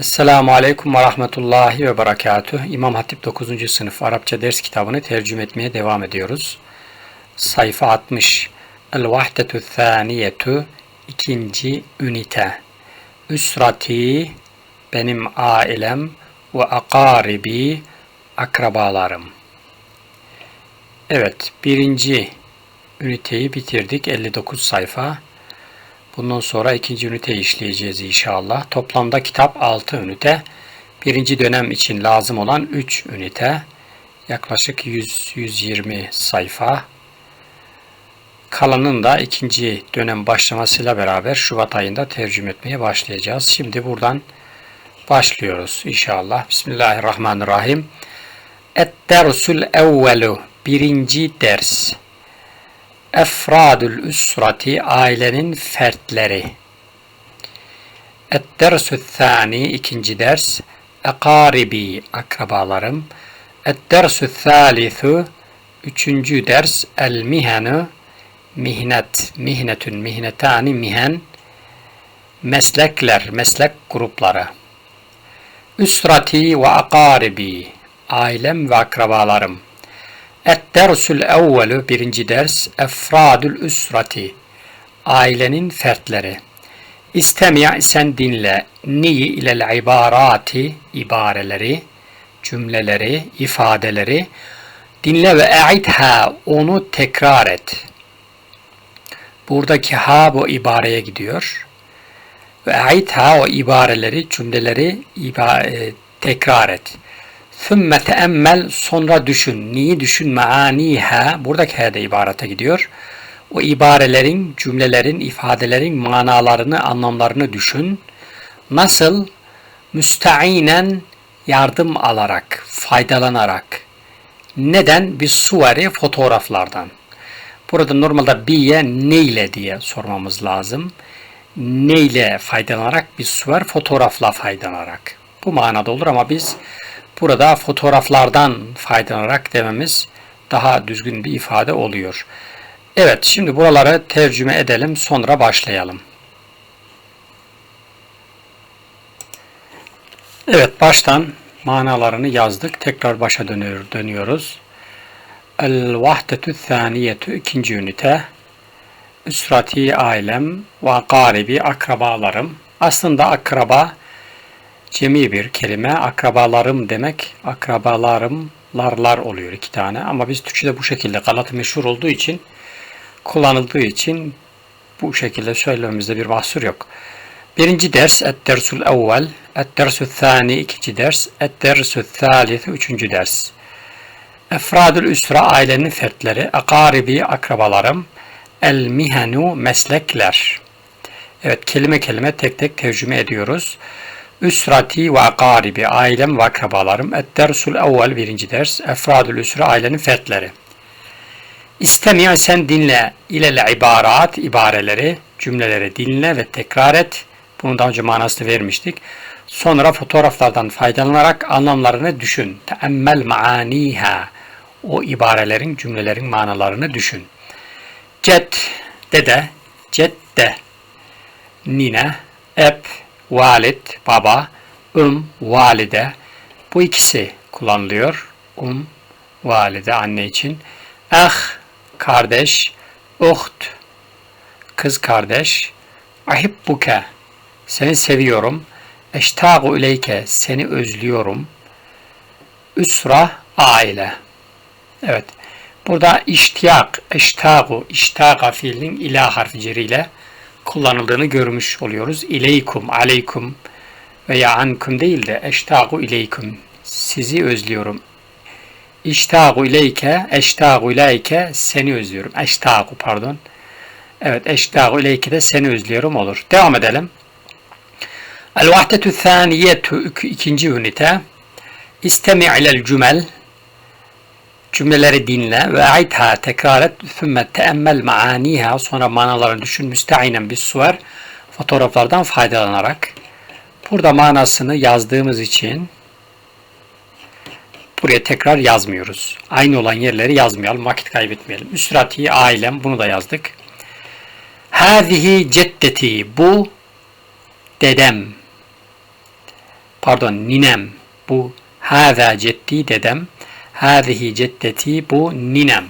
Esselamu Aleyküm ve Rahmetullahi ve Berekatuh. İmam Hatip 9. sınıf Arapça ders kitabını tercüme etmeye devam ediyoruz. Sayfa 60. El Vahdetü Thaniyetu ikinci ünite. Üsrati benim ailem ve akaribi akrabalarım. Evet, birinci üniteyi bitirdik. 59 sayfa. Bundan sonra ikinci ünite işleyeceğiz inşallah. Toplamda kitap 6 ünite. Birinci dönem için lazım olan 3 ünite. Yaklaşık 100-120 sayfa. Kalanın da ikinci dönem başlamasıyla beraber Şubat ayında tercüme etmeye başlayacağız. Şimdi buradan başlıyoruz inşallah. Bismillahirrahmanirrahim. Et-dersul evvelu. Birinci ders. Efradül üsrati ailenin fertleri. Et-dersü thani ikinci ders. Ekaribi akrabalarım. Et-dersü thalithu üçüncü ders. El mihenu mihnet. Mihnetün mihnetani mihen. Meslekler, meslek grupları. Üsrati ve akaribi ailem ve akrabalarım. Et-dersül evvelü birinci ders efradül üsrati ailenin fertleri. İstemi' sen dinle niyi ilel ibarati ibareleri, cümleleri, ifadeleri dinle ve e'idha onu tekrar et. Buradaki ha bu ibareye gidiyor. Ve e'idha o ibareleri, cümleleri iba, e, tekrar et. Sümme teemmel sonra düşün. Niye düşün? Maaniha. Buradaki hede ibarete gidiyor. O ibarelerin, cümlelerin, ifadelerin manalarını, anlamlarını düşün. Nasıl? Müsteinen yardım alarak, faydalanarak. Neden? Bir suveri fotoğraflardan. Burada normalde biye neyle diye sormamız lazım. Neyle faydalanarak? Bir suver fotoğrafla faydalanarak. Bu manada olur ama biz Burada fotoğraflardan faydalanarak dememiz daha düzgün bir ifade oluyor. Evet şimdi buraları tercüme edelim sonra başlayalım. Evet baştan manalarını yazdık. Tekrar başa dönüyor, dönüyoruz. El vahdetü thaniyetü ikinci ünite. Üsrati ailem ve garibi akrabalarım. Aslında akraba cemi bir kelime. Akrabalarım demek. Akrabalarım larlar oluyor iki tane. Ama biz Türkçe'de bu şekilde galatı meşhur olduğu için kullanıldığı için bu şekilde söylememizde bir mahsur yok. Birinci ders et-dersul evvel, et-dersul thani ikinci ders, et-dersul thalith üçüncü ders. Efradül üsra ailenin fertleri, akaribi akrabalarım, el mihenu meslekler. Evet kelime kelime tek tek tercüme ediyoruz. Üsrati ve akaribi, ailem ve akrabalarım. Et-dersul evvel birinci ders. Efradül üsre, ailenin fertleri. İstemiyen sen dinle ilele ibarat, ibareleri, cümleleri dinle ve tekrar et. Bunu daha önce manasını vermiştik. Sonra fotoğraflardan faydalanarak anlamlarını düşün. Teemmel maaniha. O ibarelerin, cümlelerin manalarını düşün. Cet, dede, cedde, nine, ep, valid, baba, um, valide. Bu ikisi kullanılıyor. Um, valide, anne için. Ah, kardeş, uht, kız kardeş. Ahibbuke, seni seviyorum. Eştagu ileyke, seni özlüyorum. Üsra, aile. Evet. Burada iştiyak, eştagu, iştaga fiilin ilah harfi ceriyle kullanıldığını görmüş oluyoruz. İleykum, aleykum veya ankum değil de eştagu ileykum. Sizi özlüyorum. İştagu ileyke, eştagu ileyke seni özlüyorum. Eştagu pardon. Evet, eştagu ileyke de seni özlüyorum olur. Devam edelim. El vahdetü thaniyetu ikinci ünite. İstemi ilel cümel Cümleleri dinle ve aitha tekrar et. Sümme teemmel maaniha sonra manalarını düşün. Müsteinen bir suver fotoğraflardan faydalanarak. Burada manasını yazdığımız için buraya tekrar yazmıyoruz. Aynı olan yerleri yazmayalım. Vakit kaybetmeyelim. Üsrati ailem bunu da yazdık. Hâzihi ceddeti bu dedem. pardon ninem bu hâzâ ceddi dedem hâzihi ceddeti bu ninem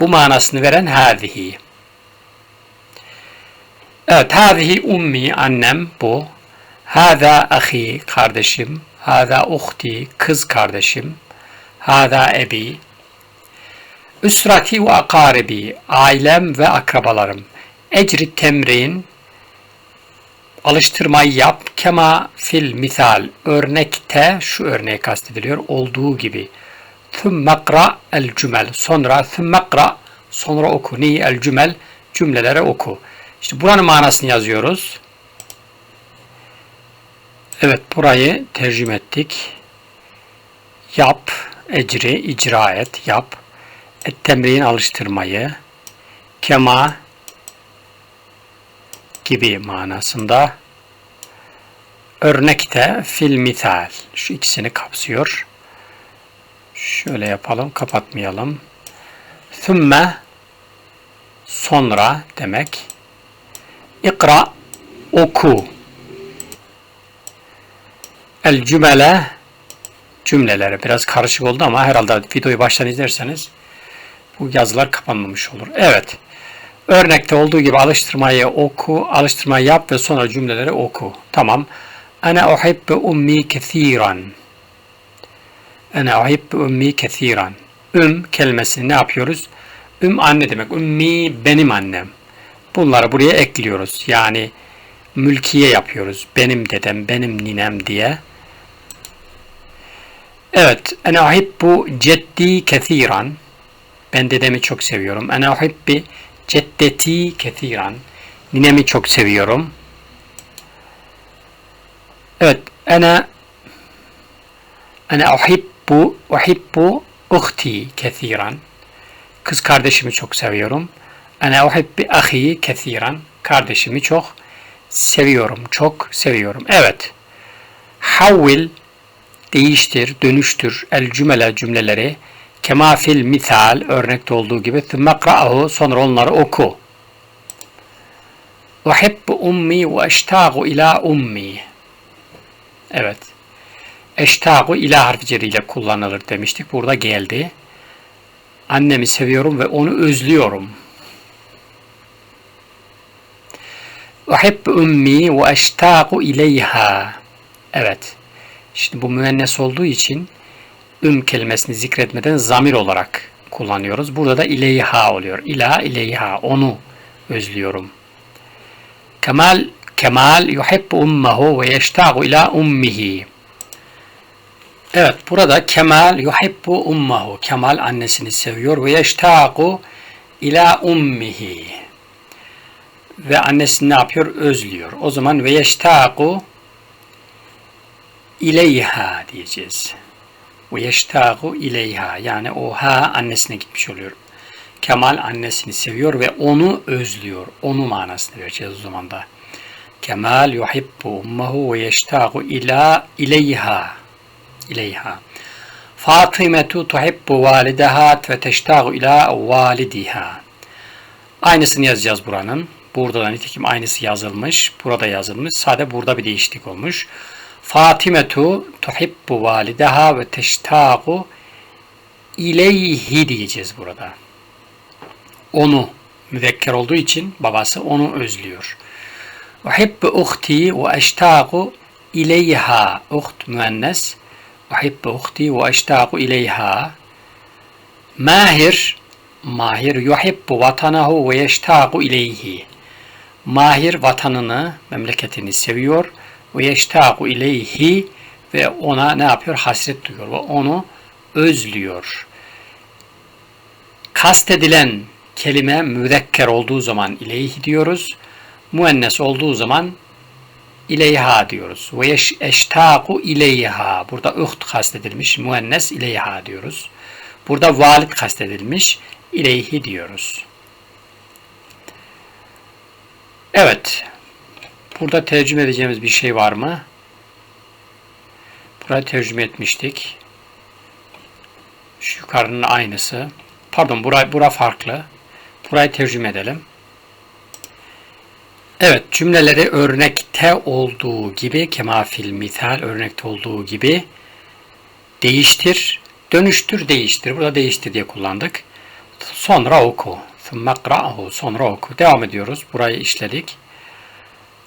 bu manasını veren hâzihi evet hâzihi ummi annem bu hâzâ ahi kardeşim hâzâ uhti kız kardeşim hâzâ ebi Üsrati ve akaribi, ailem ve akrabalarım. Ecri temrin, alıştırmayı yap. Kema fil misal, örnekte, şu örneği kastediliyor, olduğu gibi. Thümmekra el cümel, sonra thümmekra, sonra oku. Neyi el cümel? Cümlelere oku. İşte buranın manasını yazıyoruz. Evet, burayı tercüme ettik. Yap, ecri, icra et, yap temrin alıştırmayı kema gibi manasında örnekte fil misal şu ikisini kapsıyor. Şöyle yapalım, kapatmayalım. Thümme sonra demek. İkra oku. El cümle cümleleri biraz karışık oldu ama herhalde videoyu baştan izlerseniz bu yazılar kapanmamış olur. Evet. Örnekte olduğu gibi alıştırmayı oku, alıştırmayı yap ve sonra cümleleri oku. Tamam. Ana uhibbu ummi kethiran. Ana uhibbu ummi kethiran. Üm kelimesini ne yapıyoruz? Üm anne demek. Ümmi benim annem. Bunları buraya ekliyoruz. Yani mülkiye yapıyoruz. Benim dedem, benim ninem diye. Evet. Ana uhibbu ceddi kethiran. Ben dedemi çok seviyorum. Ana uhibbi ceddeti kethiran. Ninemi çok seviyorum. Evet. Ana ana uhibbu uhibbu uhti kethiran. Kız kardeşimi çok seviyorum. Ana uhibbi ahi kethiran. Kardeşimi çok seviyorum. Çok seviyorum. Evet. Havvil değiştir, dönüştür el cümle cümleleri Kema fil misal örnekte olduğu gibi thümme kra'ahu sonra onları oku. Uhibbu ummi ve eştâgu ila ummi. Evet. Eştâgu ila harfi ile kullanılır demiştik. Burada geldi. Annemi seviyorum ve onu özlüyorum. Uhibbu ummi ve eştâgu ileyha. Evet. Şimdi bu müennes olduğu için üm kelimesini zikretmeden zamir olarak kullanıyoruz. Burada da ileyha oluyor. İla ileyha onu özlüyorum. Kemal Kemal yuhibbu ummehu ve yeştağu ila ummihi. Evet burada Kemal yuhibbu ummehu. Kemal annesini seviyor ve yeştağu ila ummihi. Ve annesini ne yapıyor? Özlüyor. O zaman ve yeştağu ileyha diyeceğiz ve yeştâhu ileyha yani o ha annesine gitmiş oluyor. Kemal annesini seviyor ve onu özlüyor. Onu manasını vereceğiz o zaman da. Kemal yuhibbu ummehu ve yeştâhu ila ileyha. İleyha. Fatimetu tuhibbu valideha ve teştâhu ila validiha. Aynısını yazacağız buranın. Burada da nitekim aynısı yazılmış. Burada yazılmış. Sadece burada bir değişiklik olmuş. Fatimetu tuhibbu valideha ve teştaku ileyhi diyeceğiz burada. Onu müzekker olduğu için babası onu özlüyor. Uhibbu uhti ve eştaku ileyha. Uht müennes. Uhibbu uhti ve eştaku ileyha. Mahir Mahir yuhibbu vatanahu ve yeştaku ileyhi. Mahir vatanını, memleketini seviyor ve yeştaku ileyhi ve ona ne yapıyor? Hasret duyuyor ve onu özlüyor. Kastedilen kelime müzekker olduğu zaman ileyhi diyoruz. Müennes olduğu zaman ileyha diyoruz. Ve eştaku ileyha. Burada uht kastedilmiş. Müennes ileyha diyoruz. Burada valid kastedilmiş. ileyhi diyoruz. Evet. Burada tercüme edeceğimiz bir şey var mı? Burayı tercüme etmiştik. Şu yukarının aynısı. Pardon bura, bura farklı. Burayı tercüme edelim. Evet cümleleri örnekte olduğu gibi kemafil misal örnekte olduğu gibi değiştir, dönüştür, değiştir. Burada değiştir diye kullandık. Sonra oku. Makra'ahu sonra oku. Devam ediyoruz. Burayı işledik.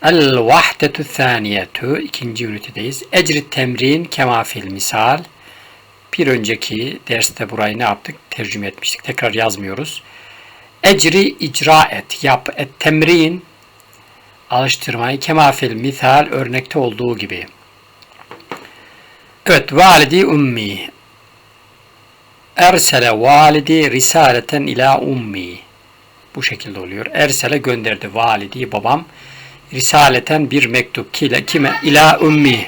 El vahdetu saniyetu ikinci ünitedeyiz. Ecri temrin kemafil misal. Bir önceki derste burayı ne yaptık? Tercüme etmiştik. Tekrar yazmıyoruz. Ecri icra et, yap. Et temrin alıştırmayı kemafil misal örnekte olduğu gibi. Evet, validi ummi. Ersele validi risaleten ila ummi. Bu şekilde oluyor. Ersele gönderdi validi babam. Risaleten bir mektup kile kime ila ummi